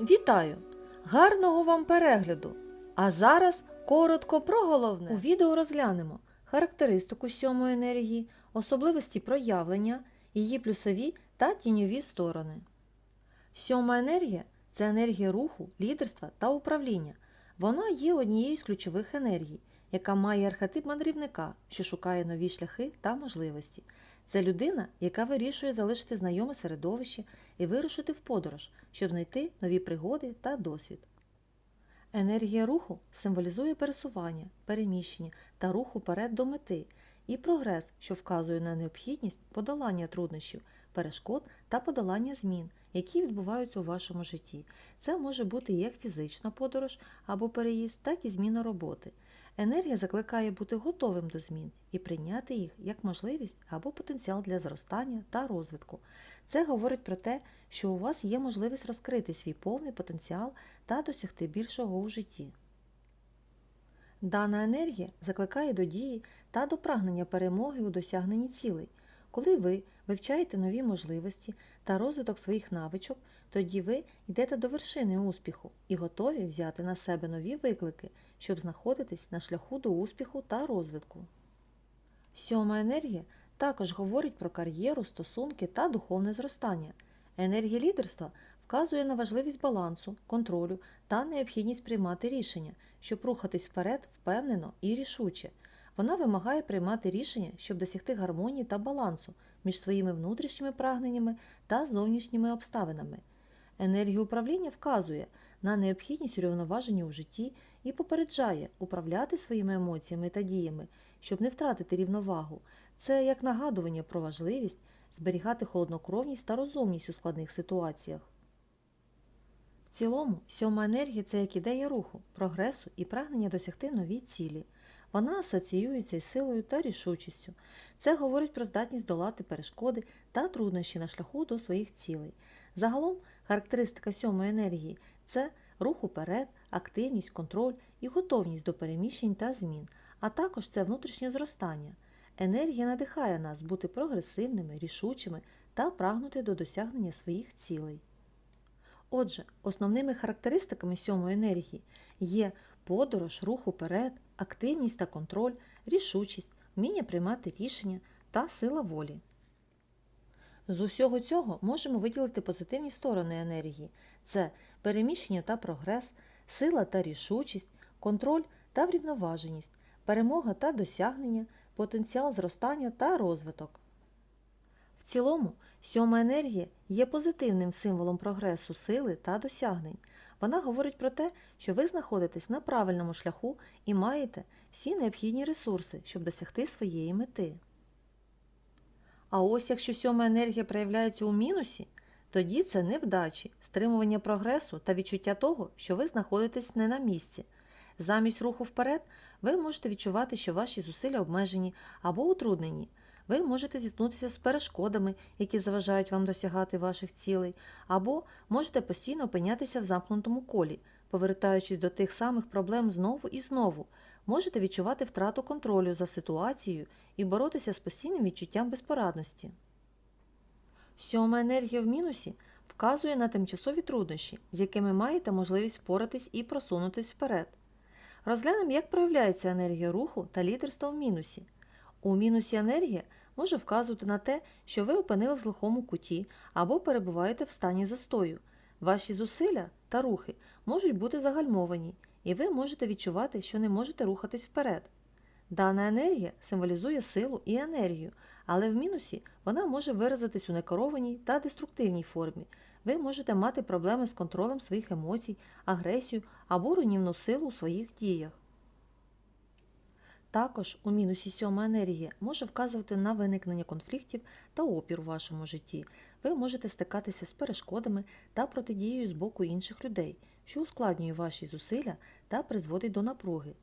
Вітаю! Гарного вам перегляду! А зараз коротко про головне. У відео розглянемо характеристику сьомої енергії, особливості проявлення, її плюсові та тіньові сторони. Сьома енергія це енергія руху, лідерства та управління. Вона є однією з ключових енергій, яка має архетип мандрівника, що шукає нові шляхи та можливості. Це людина, яка вирішує залишити знайоме середовище і вирушити в подорож, щоб знайти нові пригоди та досвід. Енергія руху символізує пересування, переміщення та рух уперед до мети і прогрес, що вказує на необхідність подолання труднощів, перешкод та подолання змін, які відбуваються у вашому житті. Це може бути як фізична подорож або переїзд, так і зміна роботи. Енергія закликає бути готовим до змін і прийняти їх як можливість або потенціал для зростання та розвитку. Це говорить про те, що у вас є можливість розкрити свій повний потенціал та досягти більшого у житті. Дана енергія закликає до дії та до прагнення перемоги у досягненні цілей. Коли ви вивчаєте нові можливості та розвиток своїх навичок, тоді ви йдете до вершини успіху і готові взяти на себе нові виклики, щоб знаходитись на шляху до успіху та розвитку. Сьома енергія також говорить про кар'єру, стосунки та духовне зростання. Енергія лідерства вказує на важливість балансу, контролю та необхідність приймати рішення, щоб рухатись вперед впевнено і рішуче. Вона вимагає приймати рішення, щоб досягти гармонії та балансу між своїми внутрішніми прагненнями та зовнішніми обставинами. Енергія управління вказує на необхідність урівноваження у житті і попереджає управляти своїми емоціями та діями, щоб не втратити рівновагу. Це як нагадування про важливість зберігати холоднокровність та розумність у складних ситуаціях. В цілому, сьома енергія це як ідея руху, прогресу і прагнення досягти нові цілі. Вона асоціюється із силою та рішучістю. Це говорить про здатність долати перешкоди та труднощі на шляху до своїх цілей. Загалом, характеристика сьомої енергії це рух уперед, активність, контроль і готовність до переміщень та змін, а також це внутрішнє зростання. Енергія надихає нас бути прогресивними, рішучими та прагнути до досягнення своїх цілей. Отже, основними характеристиками сьомої енергії є подорож, рух уперед, активність та контроль, рішучість, вміння приймати рішення та сила волі. З усього цього можемо виділити позитивні сторони енергії це переміщення та прогрес, сила та рішучість, контроль та врівноваженість, перемога та досягнення, потенціал зростання та розвиток. В цілому, сьома енергія є позитивним символом прогресу, сили та досягнень. Вона говорить про те, що ви знаходитесь на правильному шляху і маєте всі необхідні ресурси, щоб досягти своєї мети. А ось якщо сьома енергія проявляється у мінусі, тоді це невдачі, стримування прогресу та відчуття того, що ви знаходитесь не на місці. Замість руху вперед ви можете відчувати, що ваші зусилля обмежені або утруднені. Ви можете зіткнутися з перешкодами, які заважають вам досягати ваших цілей, або можете постійно опинятися в замкнутому колі, повертаючись до тих самих проблем знову і знову. Можете відчувати втрату контролю за ситуацією і боротися з постійним відчуттям безпорадності. Сьома енергія в мінусі вказує на тимчасові труднощі, з якими маєте можливість впоратись і просунутись вперед. Розглянемо, як проявляється енергія руху та лідерства в мінусі. У мінусі енергія може вказувати на те, що ви опинили в злихому куті або перебуваєте в стані застою. Ваші зусилля та рухи можуть бути загальмовані, і ви можете відчувати, що не можете рухатись вперед. Дана енергія символізує силу і енергію, але в мінусі вона може виразитись у некерованій та деструктивній формі. Ви можете мати проблеми з контролем своїх емоцій, агресію або руйнівну силу у своїх діях. Також у мінусі сьома енергія може вказувати на виникнення конфліктів та опір у вашому житті. Ви можете стикатися з перешкодами та протидією з боку інших людей, що ускладнює ваші зусилля та призводить до напруги.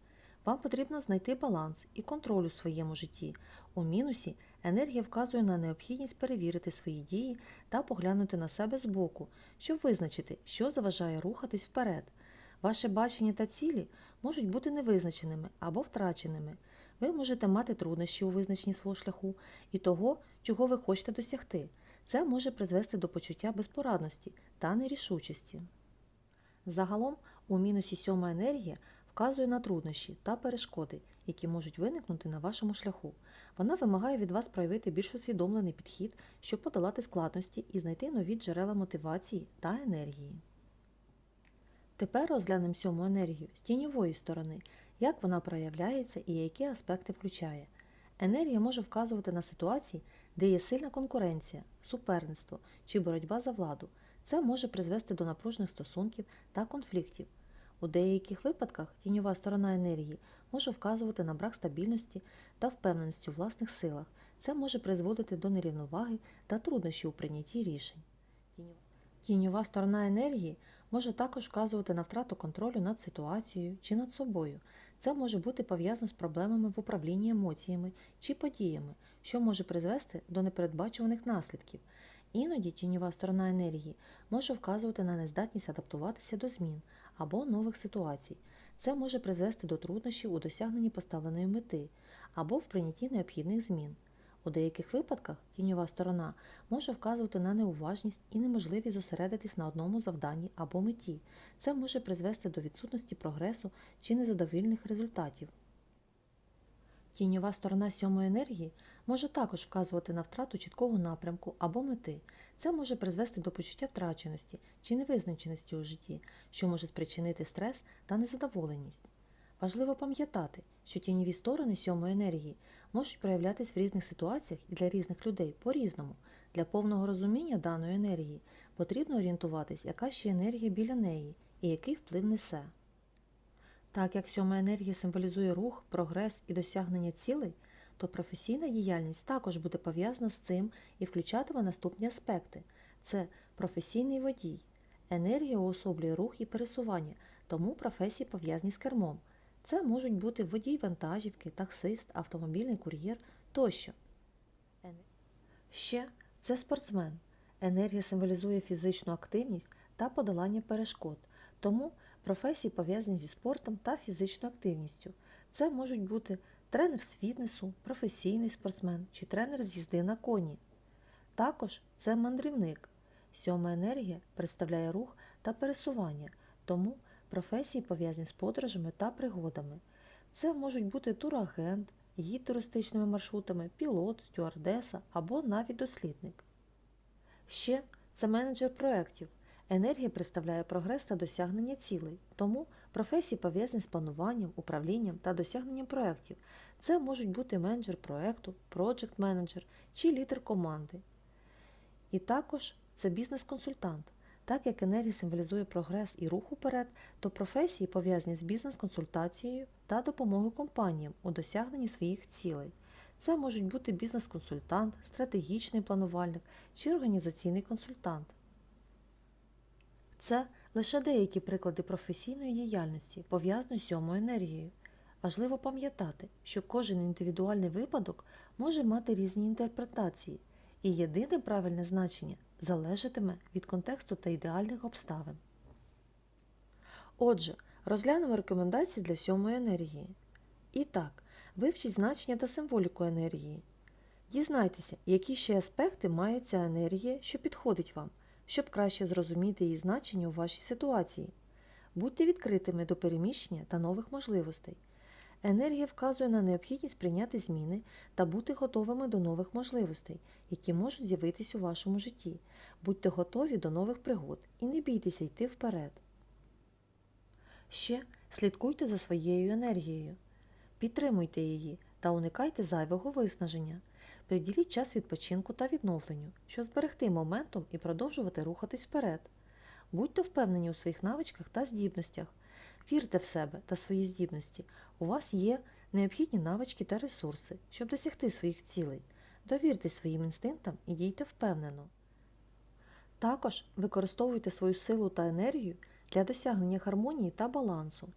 Вам потрібно знайти баланс і контроль у своєму житті. У мінусі енергія вказує на необхідність перевірити свої дії та поглянути на себе збоку, щоб визначити, що заважає рухатись вперед. Ваше бачення та цілі можуть бути невизначеними або втраченими. Ви можете мати труднощі у визначенні свого шляху і того, чого ви хочете досягти. Це може призвести до почуття безпорадності та нерішучості. Загалом у мінусі сьома енергія вказує на труднощі та перешкоди, які можуть виникнути на вашому шляху. Вона вимагає від вас проявити більш усвідомлений підхід, щоб подолати складності і знайти нові джерела мотивації та енергії. Тепер розглянемо сьому енергію з тіньової сторони, як вона проявляється і які аспекти включає. Енергія може вказувати на ситуації, де є сильна конкуренція, суперництво чи боротьба за владу. Це може призвести до напружених стосунків та конфліктів. У деяких випадках тіньова сторона енергії може вказувати на брак стабільності та впевненості у власних силах. Це може призводити до нерівноваги та труднощів у прийнятті рішень. Тіньова сторона енергії може також вказувати на втрату контролю над ситуацією чи над собою. Це може бути пов'язано з проблемами в управлінні емоціями чи подіями, що може призвести до непередбачуваних наслідків. Іноді тіньова сторона енергії може вказувати на нездатність адаптуватися до змін або нових ситуацій. Це може призвести до труднощів у досягненні поставленої мети або в прийнятті необхідних змін. У деяких випадках тіньова сторона може вказувати на неуважність і неможливість зосередитись на одному завданні або меті. Це може призвести до відсутності прогресу чи незадовільних результатів. Тіньова сторона сьомої енергії може також вказувати на втрату чіткого напрямку або мети. Це може призвести до почуття втраченості чи невизначеності у житті, що може спричинити стрес та незадоволеність. Важливо пам'ятати, що тіньові сторони сьомої енергії можуть проявлятись в різних ситуаціях і для різних людей по-різному. Для повного розуміння даної енергії потрібно орієнтуватись, яка ще енергія біля неї і який вплив несе. Так як сьома енергія символізує рух, прогрес і досягнення цілей, то професійна діяльність також буде пов'язана з цим і включатиме наступні аспекти: це професійний водій. Енергія уособлює рух і пересування, тому професії пов'язані з кермом. Це можуть бути водій вантажівки, таксист, автомобільний кур'єр тощо. Ще це спортсмен. Енергія символізує фізичну активність та подолання перешкод, тому професії пов'язані зі спортом та фізичною активністю. Це можуть бути тренер з фітнесу, професійний спортсмен чи тренер з їзди на коні. Також це мандрівник. Сьома енергія представляє рух та пересування, тому професії пов'язані з подорожами та пригодами. Це можуть бути турагент, гід туристичними маршрутами, пілот, стюардеса або навіть дослідник. Ще це менеджер проєктів. Енергія представляє прогрес та досягнення цілей, тому професії пов'язані з плануванням, управлінням та досягненням проєктів. Це можуть бути менеджер проєкту, проджект менеджер чи лідер команди. І також це бізнес-консультант. Так як енергія символізує прогрес і рух уперед, то професії пов'язані з бізнес-консультацією та допомогою компаніям у досягненні своїх цілей. Це можуть бути бізнес-консультант, стратегічний планувальник чи організаційний консультант. Це лише деякі приклади професійної діяльності, пов'язаної з сьомою енергією. Важливо пам'ятати, що кожен індивідуальний випадок може мати різні інтерпретації, і єдине правильне значення залежатиме від контексту та ідеальних обставин. Отже, розглянемо рекомендації для сьомої енергії. І так, вивчіть значення та символіку енергії. Дізнайтеся, які ще аспекти має ця енергія, що підходить вам, щоб краще зрозуміти її значення у вашій ситуації. Будьте відкритими до переміщення та нових можливостей. Енергія вказує на необхідність прийняти зміни та бути готовими до нових можливостей, які можуть з'явитись у вашому житті. Будьте готові до нових пригод і не бійтеся йти вперед. Ще слідкуйте за своєю енергією, підтримуйте її та уникайте зайвого виснаження. Приділіть час відпочинку та відновленню, щоб зберегти моментум і продовжувати рухатись вперед. Будьте впевнені у своїх навичках та здібностях. Вірте в себе та свої здібності. У вас є необхідні навички та ресурси, щоб досягти своїх цілей. Довіртесь своїм інстинктам і дійте впевнено. Також використовуйте свою силу та енергію для досягнення гармонії та балансу.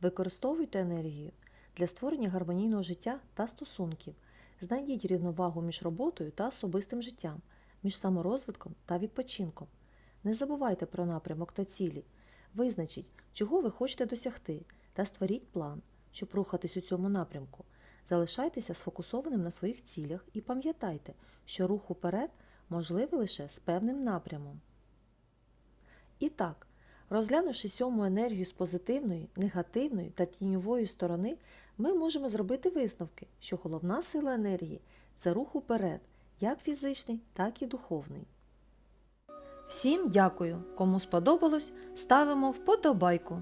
Використовуйте енергію для створення гармонійного життя та стосунків. Знайдіть рівновагу між роботою та особистим життям, між саморозвитком та відпочинком. Не забувайте про напрямок та цілі. Визначіть, чого ви хочете досягти, та створіть план, щоб рухатись у цьому напрямку. Залишайтеся сфокусованим на своїх цілях і пам'ятайте, що рух уперед можливий лише з певним напрямом. І так, Розглянувши сьому енергію з позитивної, негативної та тіньової сторони, ми можемо зробити висновки, що головна сила енергії це рух уперед, як фізичний, так і духовний. Всім дякую! Кому сподобалось, ставимо вподобайку.